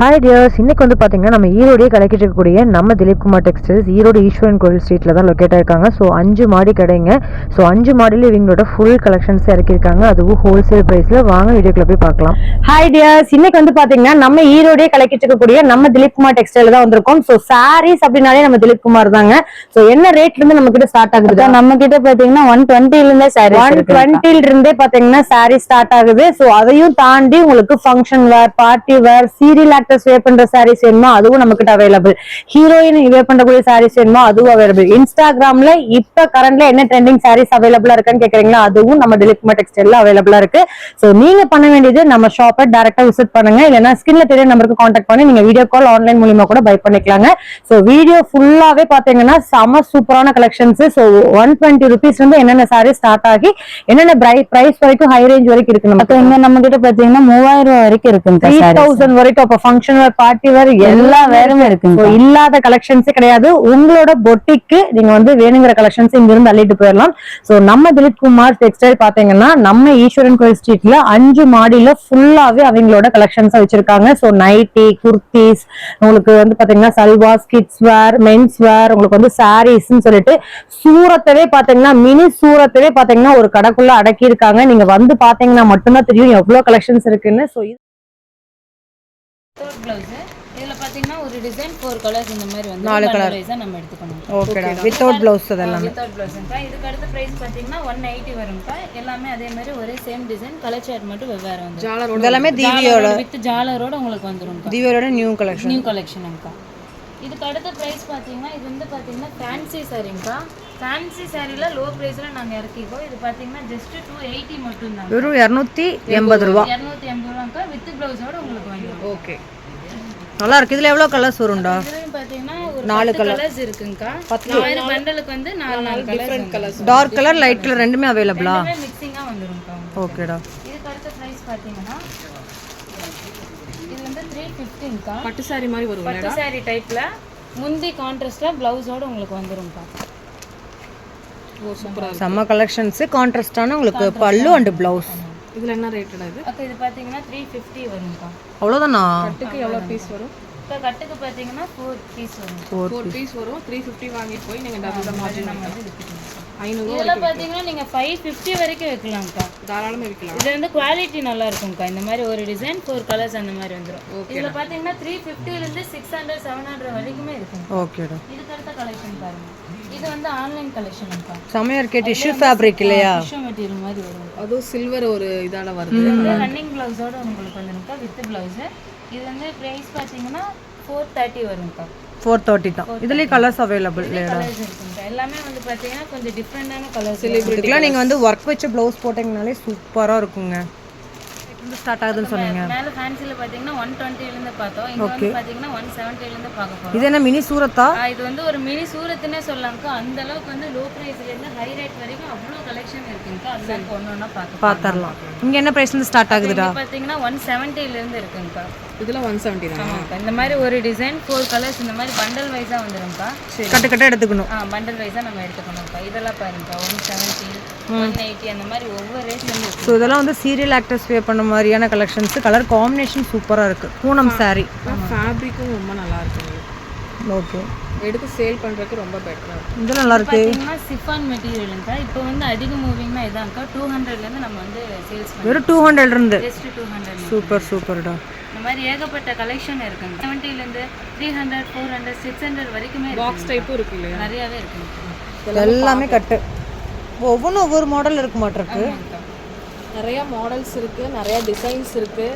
Hi tears இன்னைக்கு வந்து பார்த்தீங்கன்னா நம்ம ஈரோடே கலக்கிட்டு இருக்கக்கூடிய நம்ம திலீப் குமார் டெக்ஸ்டைல்ஸ் ஈரோடு ஈஸ்வரன் கோவில் ஸ்ட்ரீட்டில் தான் லொக்கேட் ஆயிருக்காங்க. ஸோ அஞ்சு மாடி கடைங்க. ஸோ அஞ்சு மாடியில் இவங்களோட ஃபுல் கலெக்ஷன்ஸ் இறக்கியிருக்காங்க. அதுவும் ஹோல்சேல் ப்ரைஸில் வாங்க வீடியோக்குள்ள போய் பார்க்கலாம். ஹாய் டியர்ஸ் இன்னைக்கு வந்து பாத்தீங்கன்னா நம்ம ஈரோடே கலக்கிட்டு இருக்கக்கூடிய நம்ம திலீப் குமார் டெக்ஸ்டைல் தான் வந்திருக்கோம். சோ சாரீஸ் அப்படின்னாலே நம்ம திலீப் குமார் தாங்க. சோ என்ன ரேட்ல இருந்து நம்ம கிட்ட ஸ்டார்ட் ஆகுது? நம்ம கிட்ட பாத்தீங்கன்னா ஒன் டுவெண்ட்டில இருந்தே சாரி ஒன் டுவெண்ட்டில இருந்தே பாத்தீங்கன்னா சாரி ஸ்டார்ட் ஆகுது. சோ அதையும் தாண்டி உங்களுக்கு function where party where serial actors where பண்ற சாரீஸ் வேணுமோ அதுவும் நம்ம கிட்ட அவைலபிள் ஹீரோயின் வேர் பண்ணக்கூடிய சாரீஸ் வேணுமோ அதுவும் அவைலபிள் இன்ஸ்டாகிராம்ல இப்ப கரண்ட்ல என்ன ட்ரெண்டிங் சாரீஸ் அவைலபிளா இருக்குன்னு கேக்குறீங்களா அதுவும் நம்ம திலீப் குமார் டெக்ஸ்டைல்ல அவைலபிளா இருக்கு. சோ நீங்க பண்ண வேண்டியது நம்ம ஷாப்பை டைரக்டா விசிட் பண்ணுங்க. இல்லைன்னா ஸ்கின்ல தெரிய நம்பருக்கு காண்டாக்ட் பண்ணி நீங்க வீடியோ கால் ஆன்லைன் மூலியமா கூட பை பண்ணிக்கலாங்க. சோ வீடியோ ஃபுல்லாவே பாத்தீங்கன்னா செம சூப்பரான collections so one twenty rupees வந்து என்னென்ன சாரீஸ் ஸ்டார்ட் ஆகி என்னென்ன பிரைஸ் வரைக்கும் ஹை ரேஞ்ச் வரைக்கும் இருக்கு நமக்கு இங்க நம்ம கிட்ட பாத்தீங்கன்னா மூவாயிரம் ரூபாய் வரைக்கும் இருக்குங்க த்ரீ. தௌசண்ட் வரைக்கும் அப்ப ஃபங்க்ஷன் வேர் பார்ட்டி வேர் எல்லா வேறுமே இருக்குங்க So, இல்லாத கலெக்ஷன்ஸே கிடையாது. உங்களோட பொட்டிக்கு நீங்க வந்து வேணுங்கிற கலெக்ஷன்ஸ் இங்க இருந்து அள்ளிட்டு போயிடலாம் சோ நம்ம திலீப் குமார் டெக்ஸ்டைல் பாத்தீங்கன்னா நம்ம ஈஸ்வரன் கோயில் ஸ்ட்ரீட்ல அஞ்சு மாடியில ஃபுல்லாவே அவங்களோட கலெக்ஷன்ஸ் வச்சிருக்காங்க. சோ நைட்டி குர்த்திஸ் உங்களுக்கு வந்து பாத்தீங்கன்னா salwars kids wear men's wear உங்களுக்கு வந்து சாரீஸ்ன்னு சொல்லிட்டு சூரத்தவே பாத்தீங்கன்னா மினி சூரத்தவே பாத்தீங்கன்னா ஒரு கடைக்குள்ள அடக்கி இருக்காங்க நீங்க வந்து பாத்தீங்கன்னா மட்டும்தான் தெரியும் எவ்வளவு கலெக்ஷன்ஸ் இருக்குன்னு. சோ வித்தவுட் ப்ளவுஸு இதில் பார்த்தீங்கன்னா ஒரு டிசைன் ஃபோர் கலர்ஸ் இந்த மாதிரி வந்து நாலு. கலர் வைஸாக நம்ம எடுத்துக்கணும். ஓகேடா வித்தவுட் பிளவுஸ் அதெல்லாம். வித்தவுட் ப்ளவுஸுங்கக்கா இதுக்கு அடுத்த ப்ரைஸ் பார்த்தீங்கன்னா ஒன் எயிட்டி வரும்க்கா எல்லாமே அதே மாதிரி ஒரே சேம் டிசைன் கலர் சார்ட் மட்டும் வெவ்வேறு வந்து இதெல்லாமே தீவியோட வித் ஜாலரோட உங்களுக்கு வந்துரும்க்கா. தீவியோட நியூ கலெக்ஷன் நியூ கலெக்ஷனுங்கக்கா இதுக்கு அடுத்த ப்ரைஸ் பார்த்தீங்கன்னா இது வந்து பார்த்தீங்கன்னா ஃபேன்சி சாரீங்கக்கா ஃபேன்சி சாரியில் லோ ப்ரைஸில் நாங்கள் இறக்கிக்கோம் இது பார்த்தீங்கன்னா ஜஸ்ட் டூ எயிட்டி மட்டும்தான். வெறும் இரநூத்தி எண்பது ரூபா. இரநூத்தி எண்பது ரூபாக்கா வித் ப்ளவுஸோட உங்களுக்கு வந்துடும் ஓகே நல்லா இருக்கு. இதுல எவ்வளவு கலர்ஸ் வரும்டா பாத்தீங்கன்னா ஒரு நாலு. கலர்ஸ் இருக்குங்கக்கா. நாலு பண்டலுக்கு வந்து நாலு நாலு colours colours dark colour light colour ரெண்டுமே அவைலபிளா மிக்சிங்கா வந்துரும்க்கா ஓகேடா இதுக்கு அடுத்த பிரைஸ் பாத்தீங்கன்னா வந்து த்ரீ ஃபிஃப்டின்க்கா பட்டு சாரி மாதிரி வரும் பட்டு saree டைப்ல முந்தி கான்ட்ராஸ்ட்ல பிளவுஸோட உங்களுக்கு வந்துரும்க்கா செம்ம கலெக்ஷன்ஸ் கான்ட்ராஸ்டான உங்களுக்கு பல்லு அண்ட் பிளவுஸ் இதுல என்ன ரேட்டடா இது? அக்கா இது பாத்தீங்கன்னா த்ரீ ஃபிஃப்டி வரும்க்கா அவ்வளவுதானா? கட்டுக்கு எவ்வளவு பீஸ் வரும்? இப்போ கட்டுக்கு பாத்தீங்கன்னா ஃபோர் பீஸ் வரும். ஃபோர் பீஸ் வரும். த்ரீ ஃபிஃப்டி வாங்கிட்டு போய் நீங்க டபுள் மார்ஜின் ஐநூறு இதெல்லாம் பாத்தீங்கன்னா நீங்க ஃபைவ் ஃபிஃப்டி வரைக்கும் வைக்கலாம்க்கா தாராளமா விற்கலாம். இது வந்து குவாலிட்டி நல்லா இருக்கும்க்கா இந்த மாதிரி ஒரு டிசைன் ஃபோர் கலர்ஸ் அந்த மாதிரி வந்துரும். இதுல பாத்தீங்கன்னா த்ரீ ஃபிஃப்டில இருந்து சிக்ஸ் ஹண்ட்ரட் செவன் ஹண்ட்ரட் வரைக்குமே இருக்கும். ஓகேடா இதுக்கு அடுத்த கலெக்ஷன் பாருங்க. இது வந்து ஆன்லைன் கலெக்ஷன்க்கா செமையா இருக்கே டிஷ்யூ ஃபேப்ரிக் இல்லையா? டிஷ்யூ மெட்டீரியல் மாதிரி வரும். அதுவும் சில்வர் ஒரு இதால வருது. இது ரன்னிங் பிளவுஸோட உங்களுக்கு வந்துருக்கா வித் பிளவுஸ் இது வந்து பிரைஸ் பாத்தீங்கன்னா ஃபோர் தேர்ட்டி வரும்க்கா. ஃபோர் தேர்ட்டி தான். இதுலயே கலர்ஸ் அவைலபிள் எல்லாமே வந்து பாத்தீங்கன்னா கொஞ்சம் டிஃப்ரெண்டான கலர்ஸ் இதுக்கெல்லாம் நீங்க வந்து ஒர்க் வச்ச பிளவுஸ் போட்டீங்கனாலே சூப்பரா இருக்குங்க. ஸ்டார்ட் ஆகுதுன்னு சொன்னீங்க. மேல ஃபேன்சில பாத்தீங்கன்னா ஒன் டுவெண்ட்டில இருந்து பார்த்தோம். இங்க வந்து பாத்தீங்கன்னா ஒன் செவன்ட்டில இருந்து பார்க்க போறோம். இது என்ன மினி சூரத்தா? இது வந்து ஒரு மினி சூரத்துனே சொல்லலாம்க்கா அந்த அளவுக்கு வந்து லோ பிரைஸ்ல இருந்து ஹை ரேட் வரைக்கும் அவ்வளோ கலெக்ஷன் இருக்குங்கக்கா அதுதான் ஒன்று ஒன்றா பார்க்க பாத்தரலாம். இங்க என்ன பிரைஸ்ல இருந்து ஸ்டார்ட் ஆகுதுடா? பார்த்தீங்கன்னா ஒன் செவன்ட்டில இருந்து இருக்குங்கக்கா இதுல ஒன் செவன்ட்டி தான்? ஆமாக்கா இந்த மாதிரி ஒரு டிசைன் ஃபோர் கலர்ஸ் இந்த மாதிரி பண்டல் வைஸா வந்துரும்க்கா கட்டு கட்ட எடுத்துக்கணும். ஆ பண்டல் வைஸா நம்ம எடுத்துக்கணும்க்கா இதெல்லாம் பாருங்கக்கா ஒன் செவன்ட்டி ஒன் எயிட்டி அந்த மாதிரி ஒவ்வொரு ரேட்ல இருந்து ஸோ இதெல்லாம் வந்து சீரியல் ஆக்டர்ஸ் வேர் பண்ண மாதிரியான கலெக்ஷன்ஸ் கலர் காம்பினேஷன் சூப்பரா இருக்கு. பூனம் saree. ஃபேப்ரிக்கும் ரொம்ப நல்லா இருக்கு ஓகே எடுத்து சேல் பண்றதுக்கு ரொம்ப பெட்டரா இருக்கும் இது நல்லா இருக்கு. பார்த்தீங்கன்னா சிஃபான் மெட்டீரியலுங்கக்கா இப்போ வந்து அதிக மூவிங்னா இதான்க்கா டூ ஹண்ட்ரட்லேருந்து நம்ம வந்து சேல்ஸ் வெறும் டூ ஹண்ட்ரட் இருந்து. ஜஸ்ட் டூ ஹண்ட்ரட் சூப்பர் சூப்பர்டா. இந்த மாதிரி ஏகப்பட்ட கலெக்ஷன் இருக்குங்க. செவன்ட்டிலேருந்து three hundred four hundred six hundred வரைக்குமே பாக்ஸ் டைப்பும் இருக்கு இல்லையா? நிறையாவே இருக்குங்க எல்லாமே கட்டு. ஒவ்வொன்றும் ஒவ்வொரு மாடல் இருக்க மாட்டிருக்கு. நிறைய மாடல்ஸ் இருக்கு நிறைய டிசைன்ஸ் இருக்கு.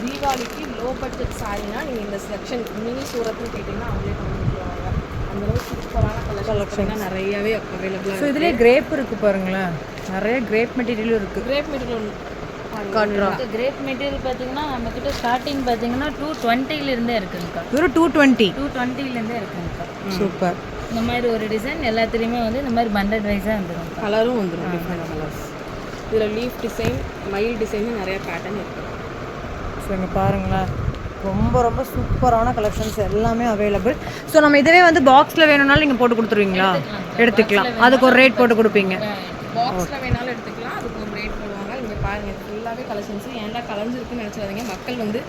தீபாவளிக்கு லோ பட்ஜெட் சாரினா நீங்க இந்த செக்ஷன் மினி சூரத்னு கேட்டிங்கன்னா அவங்களே கொண்டு வந்துருவாங்க அந்த அளவுக்கு சூப்பரான கலெக்ஷன் நிறையவே அவைலபிளாக ஸோ இதுலேயே கிரேப் இருக்கு பாருங்களேன். நிறைய கிரேப் மெட்டீரியலும் இருக்கு. கிரேப் மெட்டீரியல் கிரேப் மெட்டீரியல் பார்த்தீங்கன்னா நம்மக்கிட்ட ஸ்டார்டிங் பார்த்தீங்கன்னா டூ டுவெண்ட்டிலேருந்தே இருக்குங்கக்கா. வெறும் டூ டுவெண்ட்டி டூ டுவெண்ட்டிலேருந்தே இருக்குங்கக்கா. சூப்பர் இந்த மாதிரி ஒரு டிசைன் எல்லாத்துலேயுமே வந்து இந்த மாதிரி பண்டட் வைஸாக வந்துடும் கலரும் வந்துடும் டிஃப்ரெண்ட் கலர்ஸ் இதில் லீஃப் டிசைன் மயில் டிசைன் நிறைய பேட்டர்ன் இருக்கு. ஸோ இங்கே பாருங்களேன். ரொம்ப ரொம்ப சூப்பரான கலெக்ஷன்ஸ் எல்லாமே அவைலபிள் ஸோ நம்ம இதுவே வந்து பாக்ஸில் வேணும்னாலும் நீங்கள் போட்டு கொடுத்துருவீங்களா? எடுத்துக்கலாம் அதுக்கு ஒரு ரேட் போட்டு கொடுப்பீங்க. பாக்ஸில் வேணாலும் எடுத்துக்கலாம். அதுக்கு ஒரு ரேட் போடுவாங்க. இங்கே பாருங்க ஃபுல்லாகவே கலெக்ஷன்ஸ் ஏன்டா கலைஞ்சிருக்குன்னு நினச்சிடாதீங்க. மக்கள் வந்து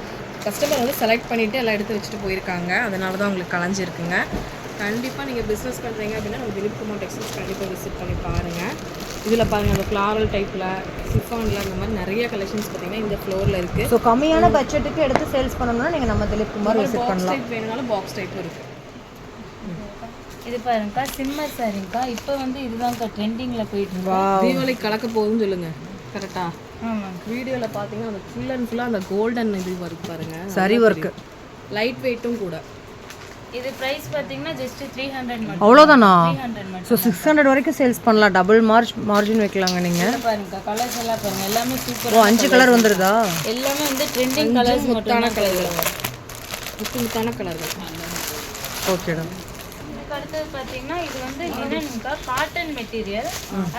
கஸ்டமர் வந்து செலக்ட் பண்ணிவிட்டு எல்லாம் எடுத்து வச்சுட்டு போயிருக்காங்க. அதனால தான் உங்களுக்கு கலைஞ்சிருக்குங்க. கண்டிப்பாக நீங்கள் பிஸ்னஸ் பண்ணுறீங்க அப்படின்னா நம்ம திலீப் குமார் டெக்ஸ்டைல்ஸ் கண்டிப்பாக விசிட் பண்ணி பாருங்கள் இதில் பாருங்கள் அந்த ஃப்ளாரல் டைப்பில் சிஃபானில் அந்த மாதிரி நிறைய கலெக்ஷன்ஸ் பார்த்தீங்கன்னா இந்த ஃப்ளோரில் இருக்குது ஸோ கம்மியான பட்ஜெட்டுக்கு எடுத்து சேல்ஸ் பண்ணணும்னா நீங்கள் நம்ம திலீப் குமார் விசிட் பண்ணலாம். டைப் வேணுனாலும் பாக்ஸ் டைப்பும் இருக்குது இது பாருங்கக்கா சிம்மர் சாரிங்கக்கா இப்போ வந்து இதுதான்க்கா ட்ரெண்டிங்கில் போயிட்டு இருக்கு தீபாவளிக்கு கலக்க போகுதுன்னு சொல்லுங்கள் கரெக்டாக வீடியோவில் பார்த்தீங்கன்னா அந்த ஃபுல் அண்ட் ஃபுல்லாக அந்த கோல்டன் இது ஒர்க் பாருங்க. சரி ஒர்க்கு லைட் வெயிட்டும் கூட. இது ப்ரைஸ் பார்த்தீங்கன்னா ஜஸ்ட் த்ரீ ஹண்ட்ரட் மட்டும். அவ்வளோதானா ஸோ சிக்ஸ் ஹண்ட்ரட் வரைக்கும் சேல்ஸ் பண்ணலாம். டபுள் மார்ஜ் மார்ஜின் வைக்கலாங்க நீங்கள் இது பாருங்கக்கா கலர்ஸ் எல்லாம் பாருங்க. எல்லாமே சூப்பர் ஓ அஞ்சு கலர் வந்துடுதா எல்லாமே வந்து ட்ரெண்டிங் கலர்ஸ் மட்டும் தான் கலர்கள் முத்து முத்தான கலர்கள் ஓகேடா அடுத்தது பார்த்தீங்கன்னா இது வந்து லினன்க்கா காட்டன் மெட்டீரியல்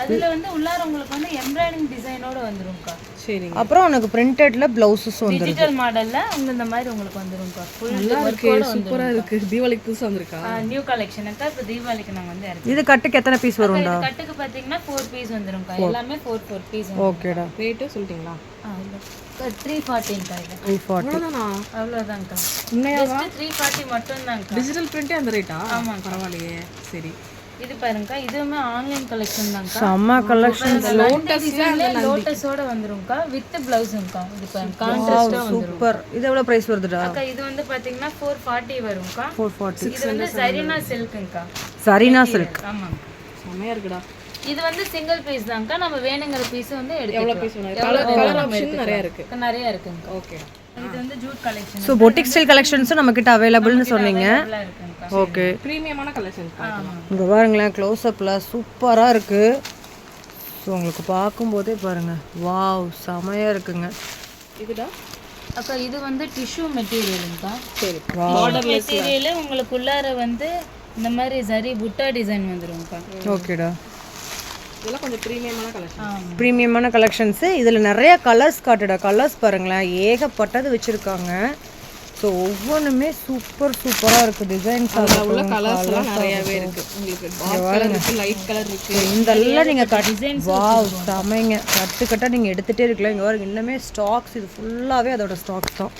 அதுல வந்து உள்ளார உங்களுக்கு வந்து எம்ப்ராய்டிங் டிசைனோட வந்துரும்க்கா சரிங்க. அப்புறம் உனக்கு பிரிண்டட்ல பிளவுசஸ் வந்துடும் டிஜிட்டல் மாடல்ல உங்க இந்த மாதிரி உங்களுக்கு வந்துரும்க்கா ஃபுல் இருக்கு. சூப்பராக இருக்கு. தீபாவளிக்கு புதுசாக வந்திருக்கா? நியூ கலெக்ஷனுக்கா இப்போ தீபாவளிக்கு நாங்க வந்து இறக்கி இது கட்டுக்கு எத்தனை பீஸ் வரும்டா? இது கட்டுக்கு பார்த்தீங்கன்னா ஃபோர் பீஸ் வந்துரும்க்கா எல்லாமே ஃபோர் ஃபோர் பீஸ் ஓகேடா ரேட்டு சொல்லிட்டீங்களா? த்ரீ ஃபார்ட்டின்க்கா இது? த்ரீ ஃபார்ட்டி அவ்வளோதானா அவ்வளோதான்க்கா உண்மையாக ஜஸ்ட் த்ரீ ஃபார்ட்டி மட்டும்தான்க்கா டிஜிட்டல் பிரிண்டே அந்த ரேட்டா ஆமாம் சரி. இது பாருங்கக்கா இதுவுமே ஆன்லைன் கலெக்ஷன் தான்க்கா. செம்ம கலெக்ஷன் லோட்டஸோட வந்துரும்க்கா வித் பிளவுஸுங்கக்கா இது பாருங்க கான்ட்ராஸ்டா வந்துரும். சூப்பர் இது எவ்வளோ ப்ரைஸ் வருதுடா? அக்கா இது வந்து பாத்தீங்கன்னா ஃபோர் ஃபார்ட்டி வரும்க்கா. ஃபோர் ஃபார்ட்டி இது வந்து சரினா சில்க்குங்கக்கா சரினா சில்க் ஆமாங்க. செம்மையாக இருக்குடா. இது வந்து சிங்கிள் பீஸ் தான்க்கா. நம்ம வேணுங்கிற பீஸ் வந்து எவ்வளோ எடுத்துக்கலாம் பீஸ் வேணும் கலர் ஆப்ஷன் நிறையா இருக்கு. நிறைய இருக்குங்கக்கா ஓகே இது வந்து jute collection so boutique style கலெக்ஷன்ஸும் நம்மக்கிட்ட அவைலபிள்னு சொன்னீங்க. ஓகே. ப்ரீமியமான கலெக்ஷன் இங்கே பாருங்களேன் க்ளோஸ்அப்பில் சூப்பராக இருக்குது ஸோ உங்களுக்கு பார்க்கும்போதே பாருங்கள் வாவ் செமையாக இருக்குங்க. இதுடா அக்கா இது வந்து டிஷ்யூ மெட்டீரியலுங்கக்கா சரி. மெட்டீரியல் உங்களுக்கு உள்ளார வந்து இந்த மாதிரி சரி புட்டா டிசைன் வந்துரும்க்கா ஓகேடா. இதெல்லாம் கொஞ்சம் ப்ரீமியமான கலெக்ஷன் ப்ரீமியமான கலெக்ஷன்ஸு இதில் நிறைய கலர்ஸ் காட்டுடா. கலர்ஸ் பாருங்களேன். ஏகப்பட்டது வச்சுருக்காங்க. ஸோ ஒவ்வொன்றுமே சூப்பர் சூப்பராக இருக்குது டிசைன்ஸ் அதில் உள்ள கலர்ஸ் எல்லாம் நிறையவே இருக்கு. உங்களுக்கு லைட் கலர் இருக்கு இதெல்லாம் நீங்கள் கட் வாவ் செமைங்க. கட்டு கட்டாக நீங்கள் எடுத்துகிட்டே இருக்கலாம். இங்கே பாருங்க இன்னுமே ஸ்டாக்ஸ் இது ஃபுல்லாகவே அதோட ஸ்டாக்ஸ் தான்.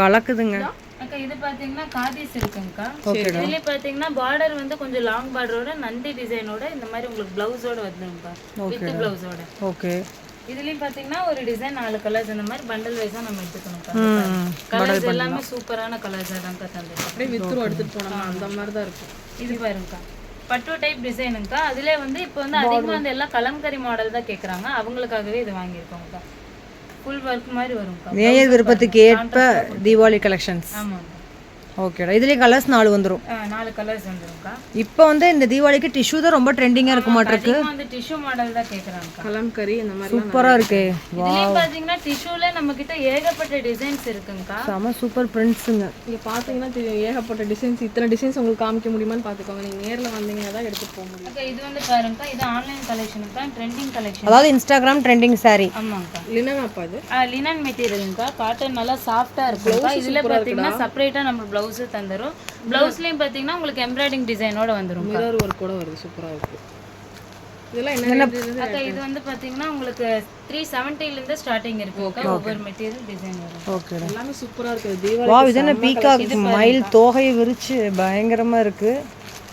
கலக்குதுங்க. அக்கா இது பாத்தீங்கன்னா காதி சில்க்குங்கக்கா. இதுல பாத்தீங்கன்னா பார்டர் வந்து கொஞ்சம் லாங் பார்டரோட நந்தி டிசைனோட இந்த மாதிரி உங்களுக்கு பிளவுஸோட வந்துருங்கக்கா வித் பிளவுஸோட ஓகே இதுலயும் பாத்தீங்கன்னா ஒரு டிசைன் நாலு கலர்ஸ் இந்த மாதிரி பண்டல் வைஸா நம்ம எடுத்துக்கணும். கலர்ஸ் எல்லாமே சூப்பரான கலர்ஸ் தான்க்கா தந்துருக்கோம் அப்படியே வித்துரும் எடுத்துட்டு போனோம்னா அந்த மாதிரி தான் இருக்கும். இது பாருங்கக்கா. பட்டு டைப் டிசைனுங்கக்கா அதுல வந்து இப்போ வந்து அதிகமா வந்து எல்லாம் கலம்கரி மாடல் தான் கேக்குறாங்க. அவங்களுக்காகவே இது வாங்கியிருக்கோங்கக்கா. ஃபுல் ஒர்க் மாதிரி வரும்க்கா. நேயர் விருப்பத்துக்கு ஏற்ப தீபாவளி கலெக்ஷன்ஸ் ஆமாங்க ஓகேடா. இதுலேயே கலர்ஸ் நாலு வந்துடும் நாலு கலர்ஸ் வந்துரும்க்கா. இப்போ வந்து இந்த தீபாவளிக்கு டிஷ்யூ தான் ரொம்ப ட்ரெண்டிங்காக இருக்க மாட்டிருக்கு வந்து டிஷ்யூ மாடல் தான் கேக்குறாங்கக்கா. கலம்கரி இந்த மாதிரி சூப்பராக இருக்கே. இதுலயும் பாத்தீங்கன்னா டிஷ்யூல நம்ம கிட்ட ஏகப்பட்ட டிசைன்ஸ் இருக்குங்கக்கா. செம சூப்பர் பிரிண்ட்ஸுங்க இங்கே பார்த்தீங்கன்னா தெரியும் ஏகப்பட்ட டிசைன்ஸ் இத்தனை டிசைன்ஸ் உங்களுக்கு காமிக்க முடியுமான்னு பார்த்துக்கோங்க நீங்கள் நேரில் வந்தீங்கன்னா தான் எடுத்துகிட்டு போக முடியும். அக்கா இது வந்து பாருங்கக்கா இது ஆன்லைன் கலெக்ஷனுக்கா ட்ரெண்டிங் கலெக்ஷன் அதாவது இன்ஸ்டாகிராம் ட்ரெண்டிங் saree. ஆமாங்கக்கா. லினன் அப்பா இது? லினன் மெட்டீரியலுங்கக்கா காட்டன் நல்லா சாஃப்டா இருக்கும்க்கா இதுல பாத்தீங்கன்னா செப்பரேட்டா நம்ம பிளவுஸ் தந்துரும். பிளவுஸ்லயும் பாத்தீங்கன்னா உங்களுக்கு எம்ப்ராய்டிங் டிசைனோட வந்துரும் மிரர் ஒர்க் கூட வருது சூப்பராக இருக்குது இதெல்லாம் என்ன? அக்கா இது வந்து பாத்தீங்கன்னா உங்களுக்கு த்ரீ செவன்ட்டில இருந்து ஸ்டார்டிங் இருக்குங்கக்கா ஒவ்வொரு மெட்டீரியல் டிசைன் வரும். ஓகேடா எல்லாமே சூப்பராக இருக்குது வா தீபாவளி இது என்ன பீகாக் மயில் தோகையை விரிச்சு பயங்கரமாக இருக்கு.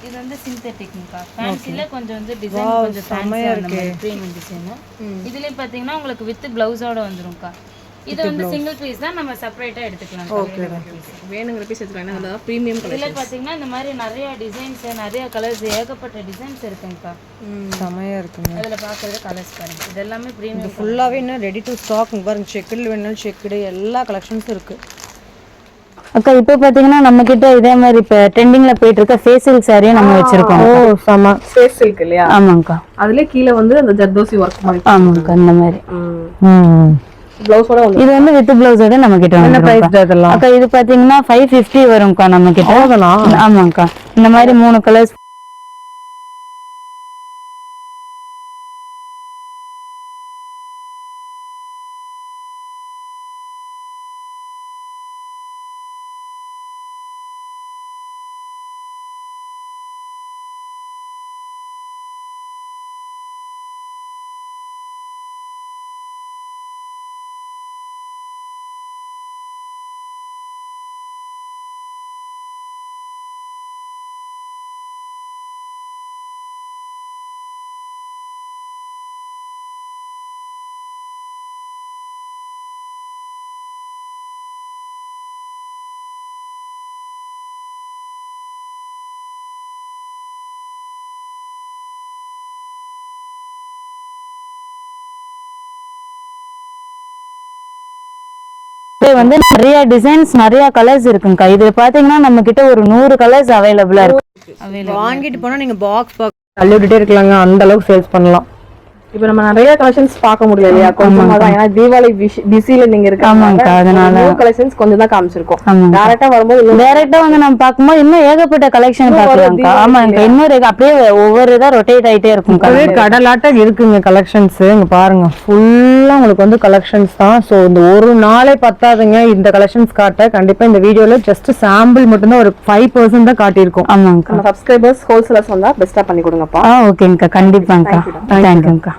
இது வந்து சிந்தட்டிக்ங்கக்கா ஃபேன்சில கொஞ்சம் வந்து டிசைன் கொஞ்சம் ஃபேன்சியா ப்ரீமியம் டிசைன் இதுலயும் பாத்தீங்கன்னா உங்களுக்கு வித் பிளவுஸோட வந்துரும்க்கா இது வந்து சிங்கிள் பீஸ் தான் நம்ம செப்பரேட்டா எடுத்துக்கலாம். வேணுங்கிற பீஸ் எடுத்துக்கலாம். ஏன்னா ப்ரீமியம் இதுல கலெக்ஷன் பாத்தீங்கன்னா இந்த மாதிரி நிறைய டிசைன்ஸ் நிறைய கலர்ஸ் ஏகப்பட்ட டிசைன்ஸ் இருக்குங்கக்கா செமையாக இருக்குங்க. அதுல பாக்குறது கலர்ஸ் பாருங்க. இது எல்லாமே ப்ரீமியம் ஃபுல்லாகவே இன்னும் ரெடி டு ஸ்டாக் பாருங்க. செக்குடு வேணாலும் செக்குடு எல்லா கலெக்ஷன்ஸும் இருக்கு. அக்கா இப்போ பாத்தீங்கன்னா நம்ம கிட்ட இதே மாதிரி இப்ப ட்ரெண்டிங்ல போயிட்டு இருக்க ஃபேஷியல் சாரியும் நம்ம வச்சிருக்கோம் செம. ஃபேஸ் சில்க் இல்லையா? ஆமாங்கக்கா. அதுலேயே கீழே வந்து அந்த ஜர்தோசி ஒர்க் மாதிரி ஆமாங்கக்கா இந்த மாதிரி. ம். ப்ளவுஸோட இது வந்து வித் பிளவுஸோட நம்ம கிட்ட இதெல்லாம்? அக்கா இது பாத்தீங்கன்னா ஃபைவ் ஃபிஃப்டி வரும்க்கா நம்ம கிட்ட. ஆமாங்கக்கா இந்த மாதிரி மூணு கலர்ஸ் வந்து நிறைய டிசைன்ஸ் நிறைய கலர்ஸ் இருக்குங்கக்கா இது பாத்தீங்கன்னா நம்ம கிட்ட ஒரு நூறு கலர்ஸ் அவைலபிளா இருக்கு. வாங்கிட்டு போனா நீங்க பாக்ஸ் பாக்ஸ் தள்ளி விட்டுட்டே இருக்கலாங்க. அந்த அளவுக்கு சேல்ஸ் பண்ணலாம். இப்போ நம்ம நிறைய கலெக்ஷன்ஸ் பார்க்க முடியல இல்லையா? கொஞ்சமா தான். ஏன்னா தீபாவளி பிஸில நீங்க ஆமாங்கக்கா, அதனால. நியூ கலெக்ஷன்ஸ் கொஞ்சம் தான் காமிச்சிருக்கோம். டேரக்டா வரும்போது இன்னும் டைரக்டா வந்து நம்ம பார்க்கும்போது இன்னும் ஏகப்பட்ட கலெக்ஷன் பாக்கலாம்க்கா ஆமாங்கக்கா இன்னொரு அப்படியே ஒவ்வொரு இதா ரொட்டேட் ஆயிட்டே இருக்கும்க்கா. ஒரே கடலாட்டம் இருக்குங்க கலெக்ஷன்ஸ் இங்க பாருங்க. ஃபுல்லா உங்களுக்கு வந்து கலெக்ஷன்ஸ் தான். ஸோ இந்த ஒரு நாளே பத்தாதுங்க. இந்த கலெக்ஷன்ஸ் காட்ட கண்டிப்பா இந்த வீடியோல ஜஸ்ட் சாம்பிள் மட்டும்தான் ஒரு ஃபைவ் பர்சன்ட் தான் காட்டியிருக்கோம். நம்ம சப்ஸ்கிரைபர்ஸ் ஹோல்சேலர்ஸ் வந்தா பெஸ்டா பண்ணி கொடுங்கப்பா. ஆ ஓகேங்கக்கா. கண்டிப்பாங்கக்கா. தேங்க்யூங்கக்கா.